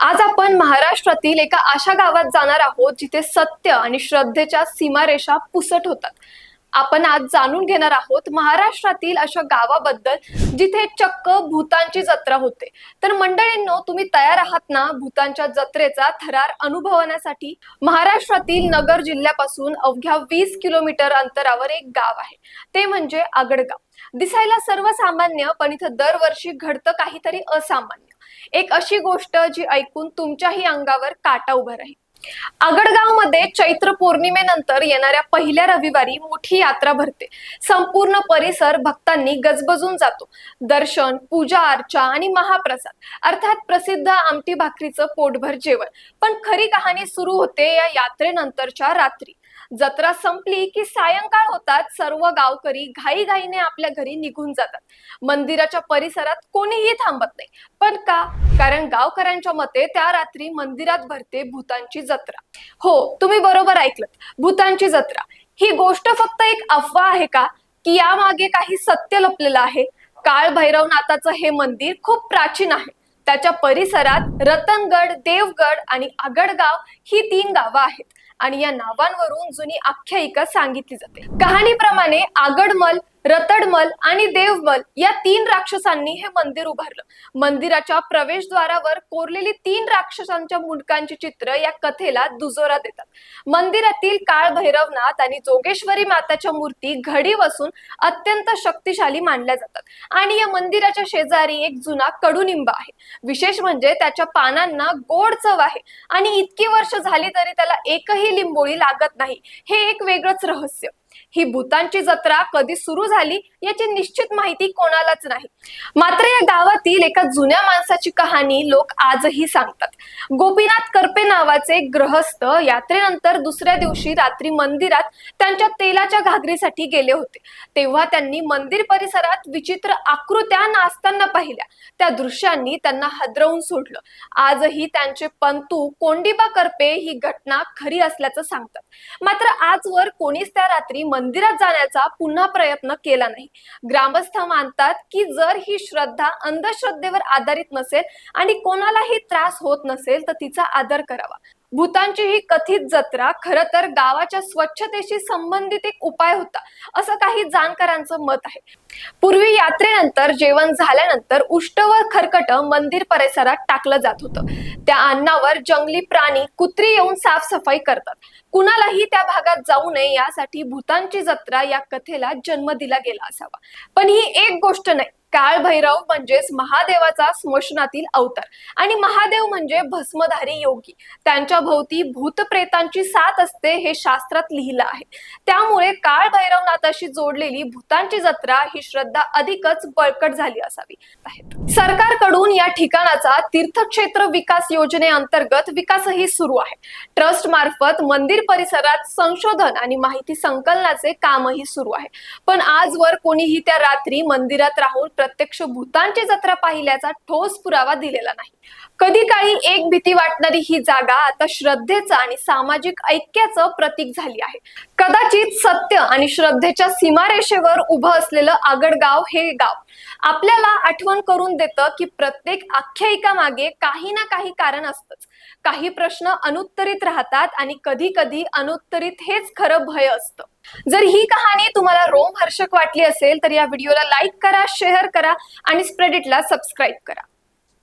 आज आपण महाराष्ट्रातील एका अशा गावात जाणार आहोत जिथे सत्य आणि श्रद्धेच्या सीमारेषा पुसट होतात. आपण आज जाणून घेणार आहोत महाराष्ट्रातील अशा गावाबद्दल जिथे चक्क भूतांची जत्रा होते. तर मंडळींनो तुम्ही तयार आहात ना भूतांच्या जत्रेचा थरार अनुभवण्यासाठी? महाराष्ट्रातील नगर जिल्ह्यापासून अवघ्या वीस किलोमीटर अंतरावर एक गाव आहे. ते म्हणजे आगडगाव. दिसायला सर्वसामान्य पण इथं दरवर्षी घडतं काहीतरी असामान्य. एक अशी गोष्ट जी ऐकून तुमच्याही अंगावर काटा उभा राहील. आगडगावमध्ये चैत्र पौर्णिमेनंतर येणाऱ्या पहिल्या रविवारी मोठी यात्रा भरते. संपूर्ण परिसर भक्तांनी गजबजून जातो. दर्शन पूजा अर्चा आणि महाप्रसाद. अर्थात प्रसिद्ध आमटी भाकरीचं पोटभर जेवण. पण खरी कहाणी सुरू होते या यात्रेनंतरच्या रात्री. जत्रा संपली की सायंकाळ होतात सर्व गावकरी घाईघाईने आपल्या घरी निघून जातात. मंदिराच्या परिसरात कोणीही थांबत नाही. पण का? कारण गावकऱ्यांच्या मते त्या रात्री मंदिरात भरते भूतांची जत्रा. हो तुम्ही बरोबर ऐकलं भूतांची जत्रा. ही गोष्ट फक्त एक अफवा आहे का? की यामागे काही सत्य लपलेलं आहे? काळ भैरवनाथाचं हे मंदिर खूप प्राचीन आहे. त्याच्या परिसरात रतनगड देवगड आणि आगडगाव ही तीन गावं आहेत. आणि या नावांवरून जुनी आख्यायिका सांगितली जाते. कहाणीप्रमाणे आगडमल रतडमल आणि देवमल या तीन राक्षसांनी हे मंदिर उभारलं. मंदिराच्या प्रवेशद्वारावर कोरलेली तीन राक्षसांच्या मुंडकांची चित्र या कथेला दुजोरा देतात. मंदिरातील काळ भैरवनाथ आणि जोगेश्वरी माताच्या मूर्ती घडी बसून अत्यंत शक्तिशाली मानल्या जातात. आणि या मंदिराच्या शेजारी एक जुना कडुनिंब आहे. विशेष म्हणजे त्याच्या पानांना गोड चव आहे. आणि इतकी वर्ष झाली तरी त्याला एकही लिंबोळी लागत नाही. हे एक वेगळंच रहस्य. ही भूतांची जत्रा कधी सुरू झाली याची निश्चित माहिती कोणालाच नाही. मात्र या गावातील एका जुन्या माणसाची कहाणी लोक आजही सांगतात. गोपीनाथ करपे नावाचे ग्रहस्थ यात्रेनंतर दुसऱ्या दिवशी रात्री मंदिरात त्यांच्या तेलाच्या घागरीसाठी गेले होते. तेव्हा त्यांनी मंदिर परिसरात विचित्र आकृत्या नाचताना पाहिल्या. त्या दृश्यांनी त्यांना हदरवून सोडलं. आजही त्यांचे पंतू कोंडिबा करपे ही घटना खरी असल्याचं सांगतात. मात्र आजवर कोणीच त्या रात्री मंदिरात जाण्याचा पुन्हा प्रयत्न केला नाही. ग्रामस्थ मानतात की जर ही श्रद्धा अंधश्रद्धेवर आधारित नसेल आणि कोणालाही त्रास होत नसेल तर तिचा आदर करावा. भूतांची ही कथित जत्रा खर तर गावाच्या स्वच्छतेशी संबंधित एक उपाय होता असं काही जाणकारांचं मत आहे. पूर्वी यात्रेनंतर जेवण झाल्यानंतर उष्ट व खरकट मंदिर परिसरात टाकलं जात होतं. त्या अन्नावर जंगली प्राणी कुत्री येऊन साफसफाई करतात. कुणालाही त्या भागात जाऊ नये यासाठी भूतांची जत्रा या कथेला जन्म दिला गेला असावा. पण ही एक गोष्ट नाही काळभैरव म्हणजेच महादेवाचा स्मशनातील अवतार. आणि महादेव म्हणजे भस्मधारी योगी. त्यांच्या भोवती भूतप्रेतांची साथ असते हे शास्त्रात लिहिलं आहे. त्यामुळे काळभैरवनाथाशी जोडलेली भूतांची जत्रा ही श्रद्धा अधिकच बळकट झाली असावी. सरकारकडून या ठिकाणाचा तीर्थक्षेत्र विकास योजनेअंतर्गत विकासही सुरू आहे. ट्रस्ट मार्फत मंदिर परिसरात संशोधन आणि माहिती संकलनाचे कामही सुरू आहे. पण आजवर कोणीही त्या रात्री मंदिरात राहून प्रत्यक्ष भूतांची जत्रा पाहिल्याचा ठोस पुरावा दिलेला नाही. कधी काळी एक भीती वाटणारी ही जागा आता श्रद्धेचं आणि सामाजिक ऐक्याचं प्रतीक झाली आहे. कदाचित सत्य आणि श्रद्धेच्या सीमारेषेवर उभं असलेलं आगडगाव हे गाव आपल्याला आठवण करून देतं की प्रत्येक आख्यायिका मागे काही ना काही कारण असतंच. काही प्रश्न अनुत्तरित राहतात आणि कधी कधी अनुत्तरित हेच खरं भय असतं. जर ही कहाणी तुम्हाला रोमहर्षक वाटली असेल तर या व्हिडिओला लाईक करा शेअर करा आणि स्प्रेडिटला सबस्क्राईब करा.